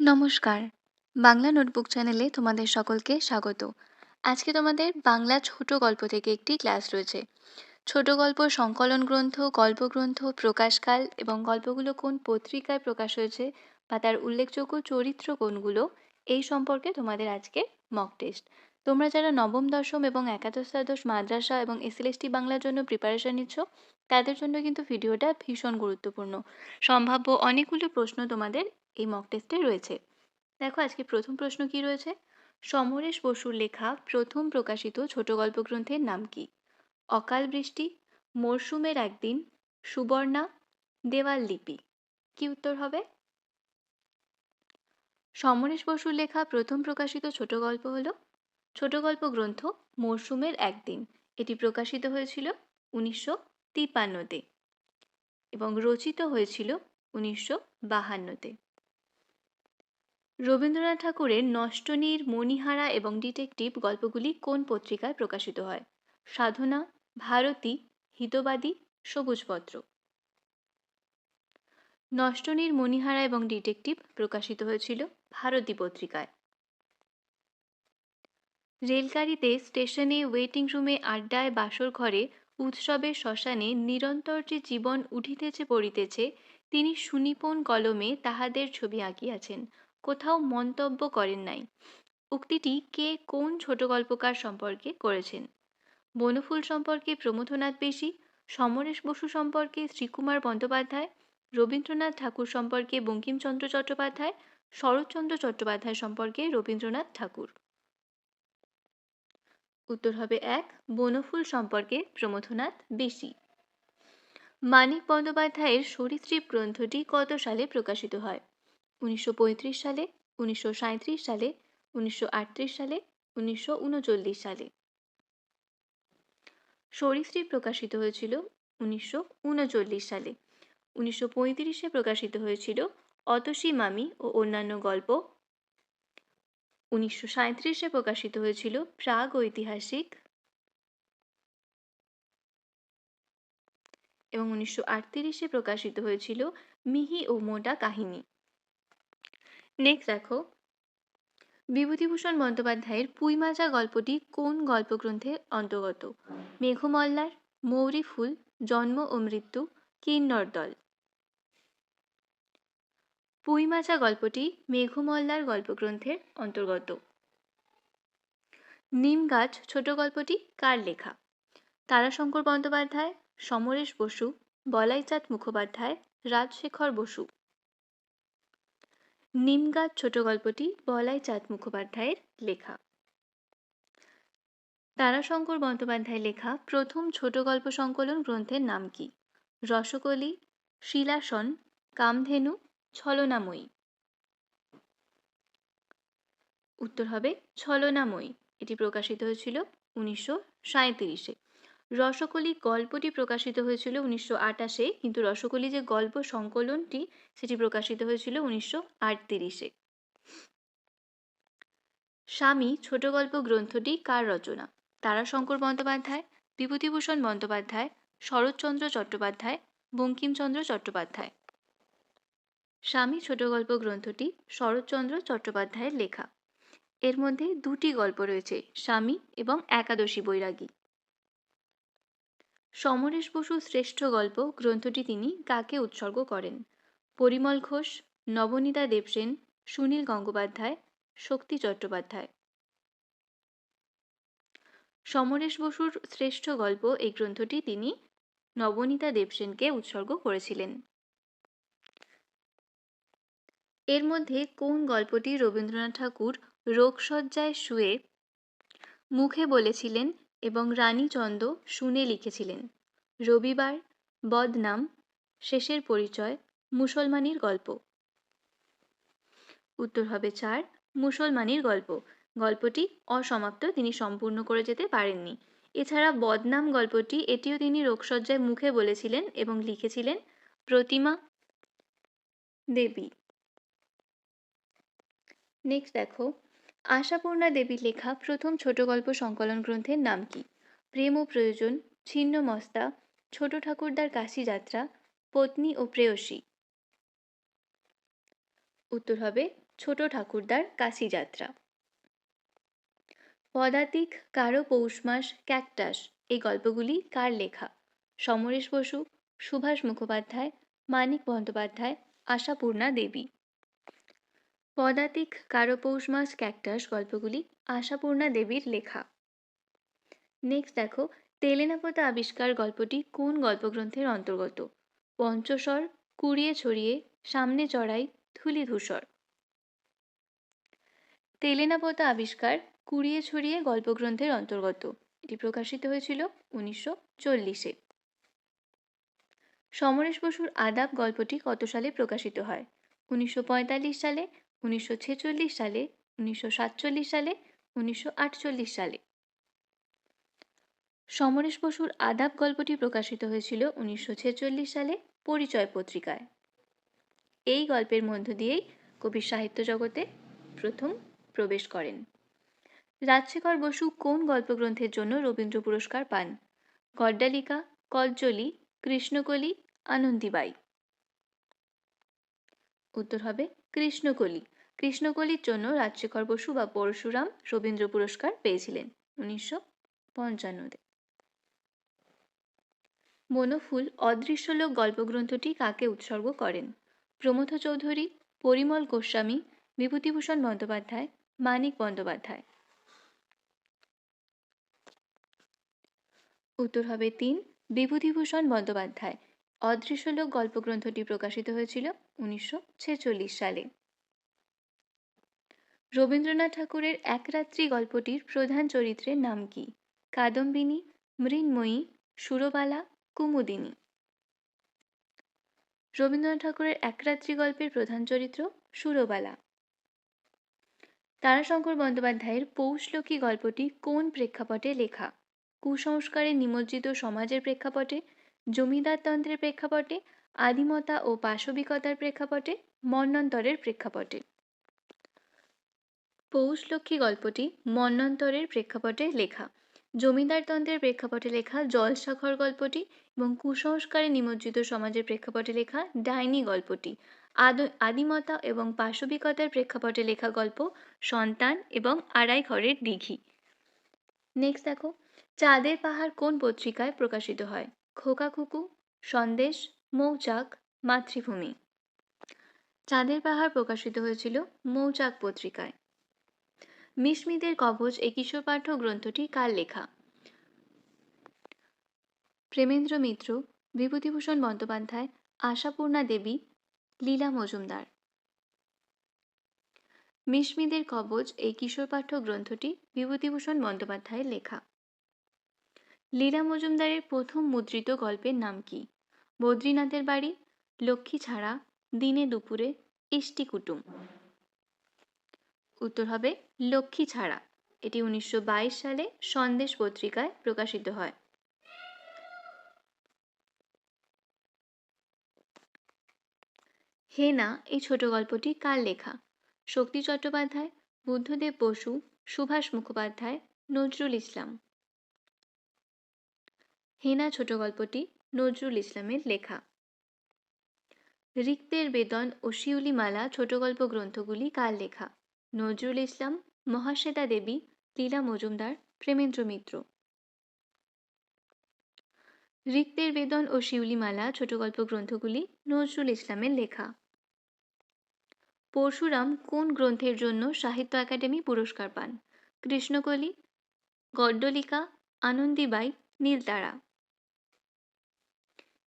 নমস্কার। বাংলা নোটবুক চ্যানেলে তোমাদের সকলকে স্বাগত। আজকে তোমাদের বাংলা ছোট গল্প থেকে একটি ক্লাস রয়েছে। ছোট গল্প সংকলন গ্রন্থ গল্পগ্রন্থ প্রকাশকাল এবং গল্পগুলো কোন পত্রিকায় প্রকাশ হয়েছে বা তার উল্লেখযোগ্য চরিত্র কোনগুলো, এই সম্পর্কে তোমাদের আজকে মক টেস্ট তোমরা যারা নবম, দশম এবং একাদশ, দ্বাদশ মাদ্রাসা এবং এসএলএসটি বাংলার জন্য প্রিপারেশন নিচ্ছ, তাদের জন্য কিন্তু ভিডিওটা ভীষণ গুরুত্বপূর্ণ। সম্ভাব্য অনেকগুলো প্রশ্ন তোমাদের এই মক টেস্টে রয়েছে। দেখো, আজকে প্রথম প্রশ্ন কি রয়েছে? সমরেশ বসুর লেখা প্রথম প্রকাশিত ছোট গল্প গ্রন্থের নাম কি? অকাল বৃষ্টি মরশুমের একদিন, সুবর্ণা, দেওয়াল লিপি। কি উত্তর হবে? সমরেশ বসুর লেখা প্রথম প্রকাশিত ছোট গল্প হলো, ছোট গল্প গ্রন্থ মরশুমের একদিন। এটি প্রকাশিত হয়েছিল উনিশশো তিপ্পান্নতে এবং রচিত হয়েছিল উনিশশো বাহান্নতে। রবীন্দ্রনাথ ঠাকুরের নষ্টনীর মণিহারা এবং ডিটেকটিভ গল্পগুলি কোন পত্রিকায় প্রকাশিত হয়? সাধনা, ভারতী, হিতবাদী, সবুজপত্র। নষ্টনীর মণিহারা এবং ডিটেকটিভ প্রকাশিত হয়েছিল ভারতী পত্রিকায়। রেলগাড়িতে স্টেশনে ওয়েটিং রুমে আড্ডায় বাসর ঘরে উৎসবের শ্মশানে নিরন্তর যে জীবন উঠিতেছে পড়িতেছে, তিনি সুনিপুণ কলমে তাহাদের ছবি আঁকিয়াছেন। কোথাও মন্তব্য করেন নাই। উক্তিটি কে কোন ছোট গল্পকার সম্পর্কে করেছেন? বনফুল সম্পর্কে প্রমথনাথ বেশি, সমরেশ বসু সম্পর্কে শ্রীকুমার বন্দ্যোপাধ্যায়, রবীন্দ্রনাথ ঠাকুর সম্পর্কে বঙ্কিমচন্দ্র চট্টোপাধ্যায়, শরৎচন্দ্র চট্টোপাধ্যায় সম্পর্কে রবীন্দ্রনাথ ঠাকুর। উত্তর হবে এক, বনফুল সম্পর্কে প্রমথনাথ বেশি। মানিক বন্দ্যোপাধ্যায়ের সরীসৃপ গ্রন্থটি কত সালে প্রকাশিত হয়? উনিশশো পঁয়ত্রিশ সালে, উনিশশো সাঁইত্রিশ সালে, উনিশশো আটত্রিশ সালে, উনিশশো উনচল্লিশ সালে। সরীসৃপ প্রকাশিত হয়েছিল উনিশশো উনচল্লিশ সালে। উনিশশো পঁয়ত্রিশে প্রকাশিত হয়েছিল অতসী মামি ও অন্যান্য গল্প। উনিশশো সাঁত্রিশে প্রকাশিত হয়েছিল প্রাগ ঐতিহাসিক। এবং উনিশশো আটত্রিশে প্রকাশিত হয়েছিল মিহি ও মোটা কাহিনী। নেক্সট দেখো। বিভূতিভূষণ বন্দ্যোপাধ্যায়ের পুইমাজা গল্পটি কোন গল্পগ্রন্থের অন্তর্গত? মেঘমল্লার, মৌরি ফুল, জন্ম ও মৃত্যু, কিন্নর দল। পুইমাচা গল্পটি মেঘমল্লার গল্পগ্রন্থের অন্তর্গত। নিম গাছ ছোট গল্পটি কার লেখা? তারাশঙ্কর বন্দ্যোপাধ্যায়, সমরেশ বসু, বলাইচাঁদ মুখোপাধ্যায়, রাজশেখর বসু। নিমগাছ ছোট গল্পটি বলাই চাঁদ মুখোপাধ্যায়ের লেখা। তারাশঙ্কর বন্দ্যোপাধ্যায় লেখা প্রথম ছোট গল্প সংকলন গ্রন্থের নাম কি? রসকলি, শিলাসন, কামধেনু, ছলনাময়ী। উত্তর হবে ছলনাময়ী। এটি প্রকাশিত হয়েছিল উনিশশো সাঁত্রিশে রসকলি গল্পটি প্রকাশিত হয়েছিল উনিশশো আটাশে, কিন্তু রসকলি যে গল্প সংকলনটি, সেটি প্রকাশিত হয়েছিল উনিশশো আটত্রিশে। স্বামী, ছোট গল্প গ্রন্থটি কার রচনা? তারাশঙ্কর বন্দ্যোপাধ্যায়, বিভূতিভূষণ বন্দ্যোপাধ্যায়, শরৎচন্দ্র চট্টোপাধ্যায়, বঙ্কিমচন্দ্র চট্টোপাধ্যায়। স্বামী, ছোট গল্প গ্রন্থটি শরৎচন্দ্র চট্টোপাধ্যায়ের লেখা। এর মধ্যে দুটি গল্প রয়েছে, স্বামী এবং একাদশী বৈরাগী। সমরেশ বসুর শ্রেষ্ঠ গল্প গ্রন্থটি তিনি কাকে উৎসর্গ করেন? পরিমল ঘোষ, নবনীতা দেবসেন, সুনীল গঙ্গোপাধ্যায়, শক্তি চট্টোপাধ্যায়। সমরেশ বসুর শ্রেষ্ঠ গল্প এই গ্রন্থটি তিনি নবনীতা দেবসেনকে উৎসর্গ করেছিলেন। এর মধ্যে কোন গল্পটি রবীন্দ্রনাথ ঠাকুর রোগসজ্জায় শুয়ে মুখে বলেছিলেন এবং রানী রানীচন্দ শুনে লিখেছিলেন? রবিবার, বদনাম, শেষের পরিচয়, মুসলমানির গল্প। উত্তর হবে চার, মুসলমানির গল্প। গল্পটি অসমাপ্ত, তিনি সম্পূর্ণ করে যেতে পারেননি। এছাড়া বদনাম গল্পটি, এটিও তিনি রোগসজ্জায় মুখে বলেছিলেন এবং লিখেছিলেন প্রতিমা দেবী। নেক্সট দেখো, আশাপূর্ণা দেবীর লেখা প্রথম ছোট গল্প সংকলন গ্রন্থের নাম কি? প্রেম ও প্রয়োজন, ছিন্ন মস্তা ছোট ঠাকুরদার কাশি যাত্রা, পত্নী ও প্রেয়সী। উত্তর হবে, ছোট ঠাকুরদার কাশি যাত্রা। পদাতিক, কারও পৌষমাস ক্যাকটাস, এই গল্পগুলি কার লেখা? সমরেশ বসু, সুভাষ মুখোপাধ্যায়, মানিক বন্দ্যোপাধ্যায়, আশাপূর্ণা দেবী। পদাতিক, কারও পৌষমাস ক্যাকটাস গল্পগুলি আশাপূর্ণা দেবীর লেখা। নেক্সট দেখো তেলেনাপোতা আবিষ্কার গল্পটি কোন গল্পগ্রন্থের অন্তর্গত? পঞ্চস্বর, কুড়িয়ে ছড়িয়ে, সামনে চড়াই, ধুলি ধূসর। তেলেনাপোতা আবিষ্কার কুড়িয়ে ছড়িয়ে গল্পগ্রন্থের অন্তর্গত। এটি প্রকাশিত হয়েছিল উনিশশো চল্লিশে। সমরেশ বসুর আদাব গল্পটি কত সালে প্রকাশিত হয়? উনিশশো পঁয়তাল্লিশ সালে, উনিশশো ছেচল্লিশ সালে, উনিশশো সাতচল্লিশ সালে, উনিশশো আটচল্লিশ সালে। সমরেশ বসুর আদাব গল্পটি প্রকাশিত হয়েছিল উনিশশো ছেচল্লিশ সালে পরিচয় পত্রিকায়। এই গল্পের মধ্য দিয়েই কবি সাহিত্য জগতে প্রথম প্রবেশ করেন। রাজশেখর বসু কোন গল্পগ্রন্থের জন্য রবীন্দ্র পুরস্কার পান? গড্ডালিকা কজ্জলি কৃষ্ণকলি, আনন্দীবাই। উত্তর হবে কৃষ্ণকলি। কৃষ্ণকলির জন্য রাজশেখর বসু বা পরশুরাম রবীন্দ্র পুরস্কার পেয়েছিলেন উনিশশো পঞ্চান্নতে। বনফুল অদৃশ্য লোক গল্পগ্রন্থটি কাকে উৎসর্গ করেন? প্রমথ চৌধুরী, পরিমল গোস্বামী, বিভূতিভূষণ বন্দ্যোপাধ্যায়, মানিক বন্দ্যোপাধ্যায়। উত্তর হবে তিন, বিভূতিভূষণ বন্দ্যোপাধ্যায়। অদৃশ্যলোক গল্পগ্রন্থটি প্রকাশিত হয়েছিল উনিশশো ছেচল্লিশ সালে। রবীন্দ্রনাথ ঠাকুরের একরাত্রি গল্পটির প্রধান চরিত্রের নাম কি? কাদম্বিনী, মৃন্ময়ী, সুরবালা কুমুদিনী। রবীন্দ্রনাথ ঠাকুরের একরাত্রি গল্পের প্রধান চরিত্র সুরবালা। তারাশঙ্কর বন্দ্যোপাধ্যায়ের পৌষলক্ষ্মী গল্পটি কোন প্রেক্ষাপটে লেখা? কুসংস্কারে নিমজ্জিত সমাজের প্রেক্ষাপটে? জমিদারতন্ত্রের প্রেক্ষাপটে? আদিমতা ও পাশবিকতার প্রেক্ষাপটে? মন্বন্তরের প্রেক্ষাপটে? পৌষলক্ষ্মী গল্পটি মন্নন্তরের প্রেক্ষাপটে লেখা। জমিদারতন্ত্রের প্রেক্ষাপটে লেখা জলসাঘর গল্পটি এবং কুসংস্কারে নিমজ্জিত সমাজের প্রেক্ষাপটে লেখা ডাইনি গল্পটি। আদ, আদিমতা এবং পাশবিকতার প্রেক্ষাপটে লেখা গল্প সন্তান এবং আড়াই ঘরের দিঘি। নেক্সট দেখো, চাঁদের পাহাড় কোন পত্রিকায় প্রকাশিত হয়? খোকা খুকু সন্দেশ, মৌচাক, মাতৃভূমি। চাঁদের পাহাড় প্রকাশিত হয়েছিল মৌচাক পত্রিকায়। মিশমিদের কবচ এই কিশোর পাঠ্য গ্রন্থটি কার লেখা? প্রেমেন্দ্র মিত্র, বিভূতিভূষণ বন্দ্যোপাধ্যায়, আশাপূর্ণা দেবী, লীলা মজুমদার। মিশমিদের কবচ এই কিশোর পাঠ্য গ্রন্থটি বিভূতিভূষণ বন্দ্যোপাধ্যায়ের লেখা। লীলা মজুমদারের প্রথম মুদ্রিত গল্পের নাম কি? বদ্রীনাথের বাড়ি, লক্ষ্মী ছাড়া, দিনে দুপুরে, ইষ্টি কুটুম। উত্তর হবে লক্ষ্মী ছাড়া। এটি উনিশশো বাইশ সালে সন্দেশ পত্রিকায় প্রকাশিত হয়। হেনা, এই ছোট গল্পটি কার লেখা? শক্তি চট্টোপাধ্যায়, বুদ্ধদেব বসু, সুভাষ মুখোপাধ্যায়, নজরুল ইসলাম। হেনা, ছোট গল্পটি নজরুল ইসলামের লেখা। রিক্তের বেদন ও শিউলিমালা ছোট গল্প গ্রন্থগুলি কার লেখা? নজরুল ইসলাম, মহাশ্বেতা দেবী, লীলা মজুমদার, প্রেমেন্দ্র মিত্র। রিক্তের বেদন ও শিউলিমালা ছোট গল্প গ্রন্থগুলি নজরুল ইসলামের লেখা। পরশুরাম কোন গ্রন্থের জন্য সাহিত্য একাডেমি পুরস্কার পান? কৃষ্ণকলি গড্ডলিকা আনন্দীবাই, নীলতারা।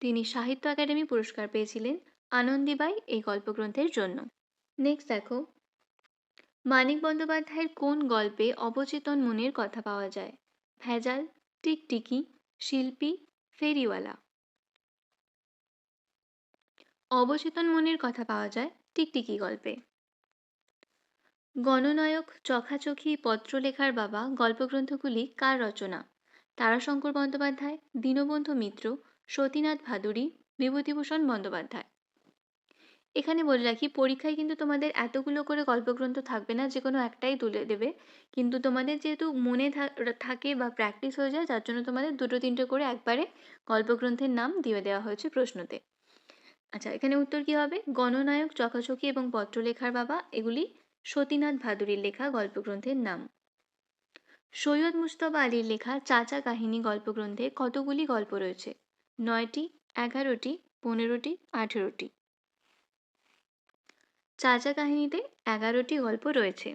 তিনি সাহিত্য একাডেমি পুরস্কার পেয়েছিলেন আনন্দীবাই এই গল্পগ্রন্থের জন্য। নেক্সট দেখো। মানিক বন্দ্যোপাধ্যায়ের কোন গল্পে অবচেতন মনের কথা পাওয়া যায়? ভেজাল, টিকটিকি, শিল্পী, ফেরিওয়ালা। অবচেতন মনের কথা পাওয়া যায় টিকটিকি গল্পে। গণনায়ক চখাচখি পত্রলেখার বাবা গল্পগ্রন্থগুলি কার রচনা? তারাশঙ্কর বন্দ্যোপাধ্যায়, দীনবন্ধু মিত্র, সতীনাথ ভাদুরী বিভূতিভূষণ বন্দ্যোপাধ্যায়। এখানে বলে রাখি, পরীক্ষায় কিন্তু তোমাদের এতগুলো করে গল্পগ্রন্থ থাকবে না যে কোনো একটাই তুলে দেবে। কিন্তু তোমাদের যেহেতু মনে থাকে বা প্র্যাকটিস হয়ে যায় যার জন্য তোমাদের দুটো, তিনটে করে একবারে গল্পগ্রন্থের নাম দিয়ে দেওয়া হয়েছে প্রশ্নতে। আচ্ছা এখানে উত্তর কি হবে? গণনায়ক, চকাচকি এবং পত্রলেখার বাবা, এগুলি সতীনাথ ভাদুরীর লেখা গল্পগ্রন্থের নাম। সৈয়দ মুস্তফা আলীর লেখা চাচা কাহিনী গল্পগ্রন্থে কতগুলি গল্প রয়েছে? নয়টি, এগারোটি, পনেরোটি, আঠেরোটি। চাচা কাহিনীতে এগারোটি গল্প রয়েছে।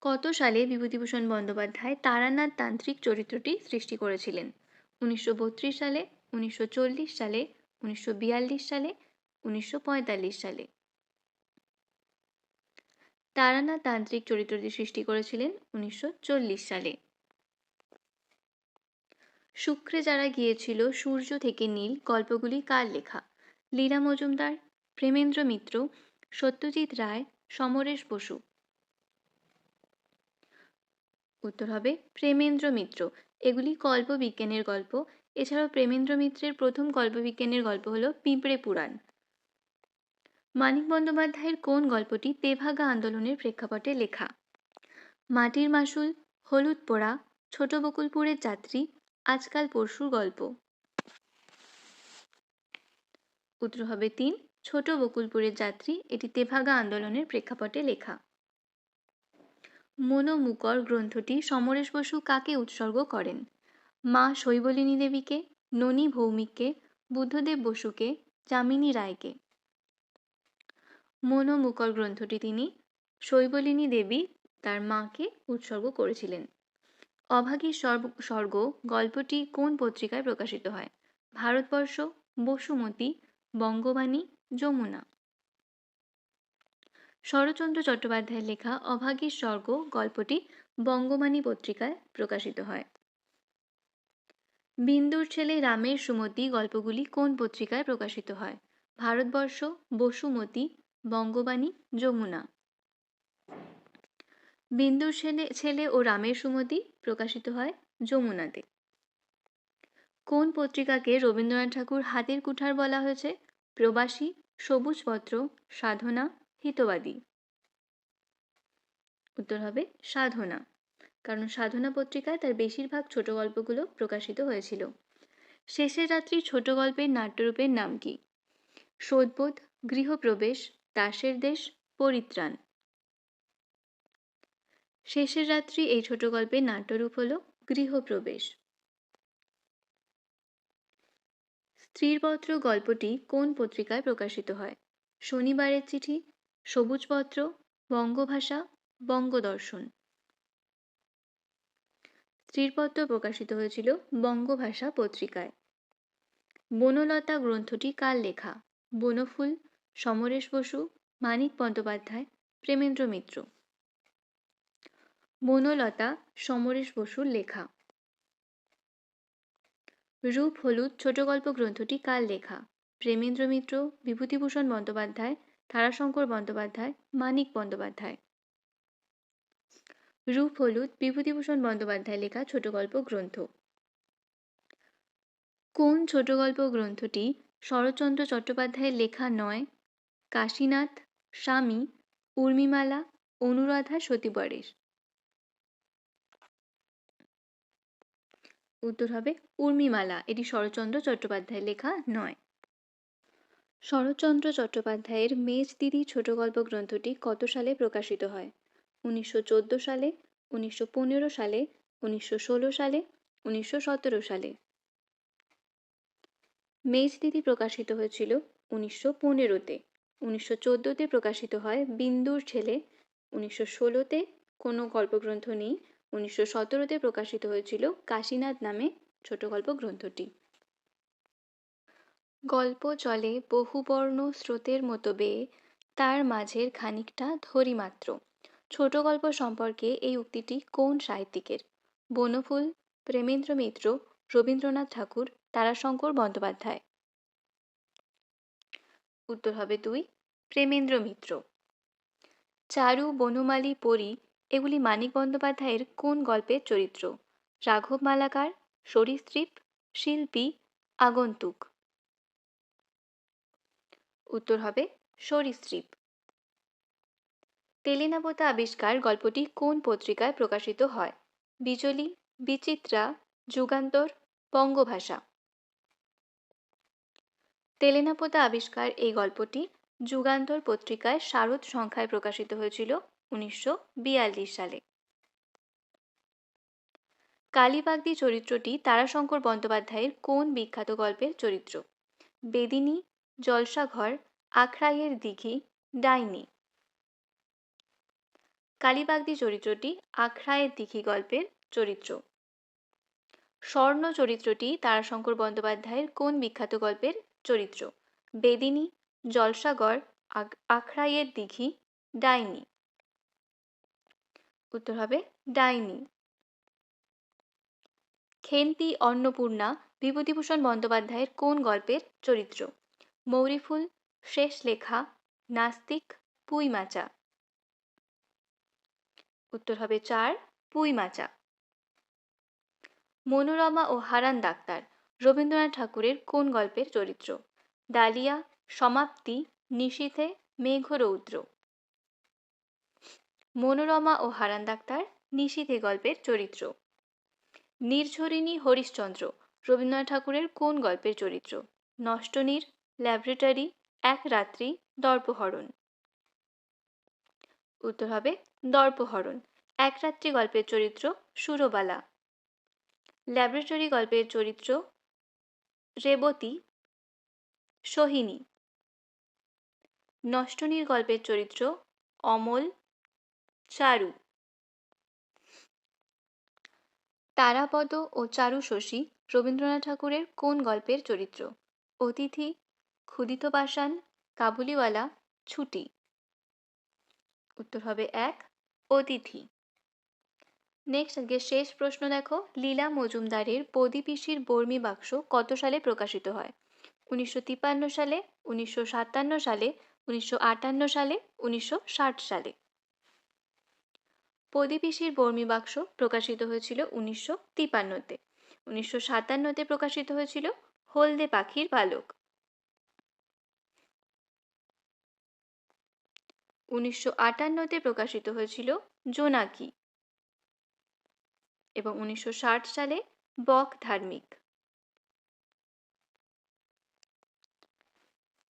কত সালে বিভূতিভূষণ বন্দ্যোপাধ্যায় তারানাথ তান্ত্রিক চরিত্রটি সৃষ্টি করেছিলেন? উনিশশো বত্রিশ সালে, উনিশশো চল্লিশ সালে, উনিশশো বিয়াল্লিশ সালে, উনিশশো পঁয়তাল্লিশ সালে। তারানাথ তান্ত্রিক চরিত্রটি সৃষ্টি করেছিলেন উনিশশো চল্লিশ সালে। শুক্রে যারা গিয়েছিল সূর্য থেকে নীল গল্পগুলি কার লেখা? লীলা মজুমদার প্রেমেন্দ্র মিত্র, সত্যজিৎ রায়, সমরেশ বসু। উত্তর হবে প্রেমেন্দ্র মিত্র। এগুলি কল্পবিজ্ঞানের গল্প। এছাড়াও প্রেমেন্দ্র মিত্রের প্রথম কল্পবিজ্ঞানের গল্প হলো পিঁপড়ে পুরাণ। মানিক বন্দ্যোপাধ্যায়ের কোন গল্পটি তেভাগা আন্দোলনের প্রেক্ষাপটে লেখা? মাটির মাসুল হলুদ পোড়া, ছোট বকুলপুরের যাত্রী, আজকাল পরশুর গল্প। উত্তর হবে তিন ছোট বকুলপুরের যাত্রী, এটি তেভাগা আন্দোলনের প্রেক্ষাপটে লেখা। মনোমুকর গ্রন্থটি সমরেশ বসু কাকে উৎসর্গ করেন? মা শৈবলিনী দেবীকে, ননী ভৌমিককে, বুদ্ধদেব বসুকে, যামিনী রায়কে। মনোমুকর গ্রন্থটি তিনি শৈবলিনী দেবী, তার মাকে উৎসর্গ করেছিলেন। অভাগীর স্বর্গ গল্পটি কোন পত্রিকায় প্রকাশিত হয়? ভারতবর্ষ, বসুমতী, বঙ্গবাণী যমুনা। শরৎচন্দ্র চট্টোপাধ্যায়ের লেখা অভাগীর স্বর্গ গল্পটি বঙ্গবাণী পত্রিকায় প্রকাশিত হয়। বিন্দুর ছেলে রামের সুমতি গল্পগুলি কোন পত্রিকায় প্রকাশিত হয়? ভারতবর্ষ, বসুমতি, বঙ্গবাণী, যমুনা। বিন্দুর ছেলে ছেলে ও রামের সুমতি প্রকাশিত হয় যমুনাতে। কোন পত্রিকাকে রবীন্দ্রনাথ ঠাকুর হাতের কুঠার বলা হয়েছে? প্রবাসী, সবুজপত্র, সাধনা, হিতবাদী। উত্তর হবে সাধনা। কারণ সাধনা পত্রিকায় তার বেশিরভাগ ছোট গল্পগুলো প্রকাশিত হয়েছিল। শেষের রাত্রি ছোট গল্পের নাট্যরূপের নাম কি? শোধবোধ গৃহপ্রবেশ, দাসের দেশ, পরিত্রাণ। শেষের রাত্রি এই ছোট গল্পের নাট্যরূপ হল গৃহপ্রবেশ। স্ত্রীরপত্র গল্পটি কোন পত্রিকায় প্রকাশিত হয়? শনিবারের চিঠি, সবুজপত্র, বঙ্গভাষা, বঙ্গদর্শন। স্ত্রীরপত্র প্রকাশিত হয়েছিল বঙ্গভাষা পত্রিকায়। বনলতা গ্রন্থটি কার লেখা? বনফুল, সমরেশ বসু, মানিক বন্দ্যোপাধ্যায়, প্রেমেন্দ্র মিত্র। বনলতা, সমরেশ বসুর লেখা। রূপ হলুদ ছোট গল্প গ্রন্থটি কার লেখা? প্রেমেন্দ্র মিত্র, বিভূতিভূষণ বন্দ্যোপাধ্যায়, তারাশঙ্কর বন্দ্যোপাধ্যায়, মানিক বন্দ্যোপাধ্যায়। রূপ হলুদ, বিভূতিভূষণ বন্দ্যোপাধ্যায় লেখা ছোট গল্প গ্রন্থ। কোন ছোট গল্প গ্রন্থটি শরৎচন্দ্র চট্টোপাধ্যায়ের লেখা নয়? কাশীনাথ, স্বামী, উর্মিমালা, অনুরাধা সতীবরেশ উত্তর হবে উর্মিমালা। এটি শরৎচন্দ্র চট্টোপাধ্যায়ের লেখা নয়। শরৎচন্দ্র চট্টোপাধ্যায়ের মেজ দিদি ছোট গল্প গ্রন্থটি কত সালে প্রকাশিত হয়? উনিশশো চোদ্দ সালে, উনিশশো পনেরো সালে, উনিশশো ষোলো সালে, উনিশশো সতেরো সালে। মেজ দিদি প্রকাশিত হয়েছিল উনিশশো পনেরোতে। উনিশশো চোদ্দোতে প্রকাশিত হয় বিন্দুর ছেলে। উনিশশো ষোলোতে কোনো গল্পগ্রন্থ নেই। উনিশশো সতেরোতে প্রকাশিত হয়েছিল কাশীনাথ নামে ছোট গল্প গ্রন্থটি। গল্প চলে বহুবর্ণ স্রোতের মতো বেয়ে, তার মাঝের খানিকটা ধরি মাত্র ছোট গল্প সম্পর্কে এই উক্তিটি কোন সাহিত্যিকের? বনফুল, প্রেমেন্দ্র মিত্র, রবীন্দ্রনাথ ঠাকুর, তারাশঙ্কর বন্দ্যোপাধ্যায়। উত্তর হবে দুই, প্রেমেন্দ্র মিত্র। চারু বনমালী পরী এগুলি মানিক বন্দ্যোপাধ্যায়ের কোন গল্পের চরিত্র? রাঘব মালাকার সরীসৃপ শিল্পী, আগন্তুক। উত্তর হবে সরীসৃপ তেলেনাপোতা আবিষ্কার গল্পটি কোন পত্রিকায় প্রকাশিত হয়? বিজলি, বিচিত্রা, যুগান্তর, বঙ্গভাষা। তেলেনাপোতা আবিষ্কার এই গল্পটি যুগান্তর পত্রিকায় শারদ সংখ্যায় প্রকাশিত হয়েছিল উনিশশো বিয়াল্লিশ সালে। কালীবাগদি চরিত্রটি তারাশঙ্কর বন্দ্যোপাধ্যায়ের কোন বিখ্যাত গল্পের চরিত্র? বেদিনী, জলসাঘর, আখড়াইয়ের দিঘি, ডাইনি। কালীবাগদি চরিত্রটি আখড়াইয়ের দিঘি গল্পের চরিত্র। স্বর্ণ চরিত্রটি তারাশঙ্কর বন্দ্যোপাধ্যায়ের কোন বিখ্যাত গল্পের চরিত্র? বেদিনী জলসাগর আখড়াইয়ের দিঘি, ডাইনি। উত্তর হবে ডাইনি। খেন্তি অন্নপূর্ণা বিভূতিভূষণ বন্দ্যোপাধ্যায়ের কোন গল্পের চরিত্র? মৌরিফুল, শেষ লেখা, নাস্তিক, পুইমাচা। উত্তর হবে চার, পুইমাচা। মনোরমা ও হারান ডাক্তার, রবীন্দ্রনাথ ঠাকুরের কোন গল্পের চরিত্র? ডালিয়া, সমাপ্তি, নিশীথে, মেঘরৌদ্র। মনোরমা ও হারান ডাক্তার, নিশীথে গল্পের চরিত্র। নির্ঝরিণী হরিশ্চন্দ্র, রবীন্দ্রনাথ ঠাকুরের কোন গল্পের চরিত্র? নষ্টনীর, ল্যাবরেটরি, এক রাত্রি, দর্পহরণ। উত্তর হবে, দর্পহরণ। এক রাত্রি গল্পের চরিত্র সুরবালা। ল্যাবরেটরি গল্পের চরিত্র রেবতী, সোহিনী। নষ্টনীর গল্পের চরিত্র অমল চারু। তারাপদ ও চারু শশী রবীন্দ্রনাথ ঠাকুরের কোন গল্পের চরিত্র? অতিথি, ক্ষুদিত পাষাণ কাবুলিওয়ালা, ছুটি। উত্তর হবে এক, অতিথি। নেক্সট আজকে শেষ প্রশ্ন দেখো। লীলা মজুমদারের পদিপিসির বর্মি বাক্স কত সালে প্রকাশিত হয়? উনিশশো তিপ্পান্ন সালে, উনিশশো সাতান্ন সালে, উনিশশো আটান্ন সালে, উনিশশো ষাট সালে। পদিপিসির বর্মি বাক্স প্রকাশিত হয়েছিল উনিশশো তিপান্নতে। উনিশশো সাতান্নতে প্রকাশিত হয়েছিল হলদে পাখির বালক। উনিশশো আটান্নতে প্রকাশিত হয়েছিল জোনাকি। এবং উনিশশো ষাট সালে বক ধার্মিক।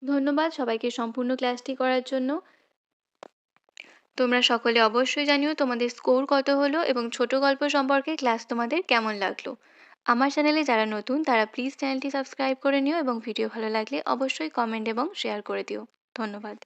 ধন্যবাদ সবাইকে সম্পূর্ণ ক্লাসটি করার জন্য। তোমরা সকলে অবশ্যই জানিও তোমাদের স্কোর কত হলো এবং ছোট গল্প সম্পর্কে ক্লাস তোমাদের কেমন লাগল। আমার চ্যানেলে যারা নতুন, তারা প্লিজ চ্যানেলটি সাবস্ক্রাইব করে নিও এবং ভিডিও ভালো লাগলে অবশ্যই কমেন্ট এবং শেয়ার করে দিও। ধন্যবাদ।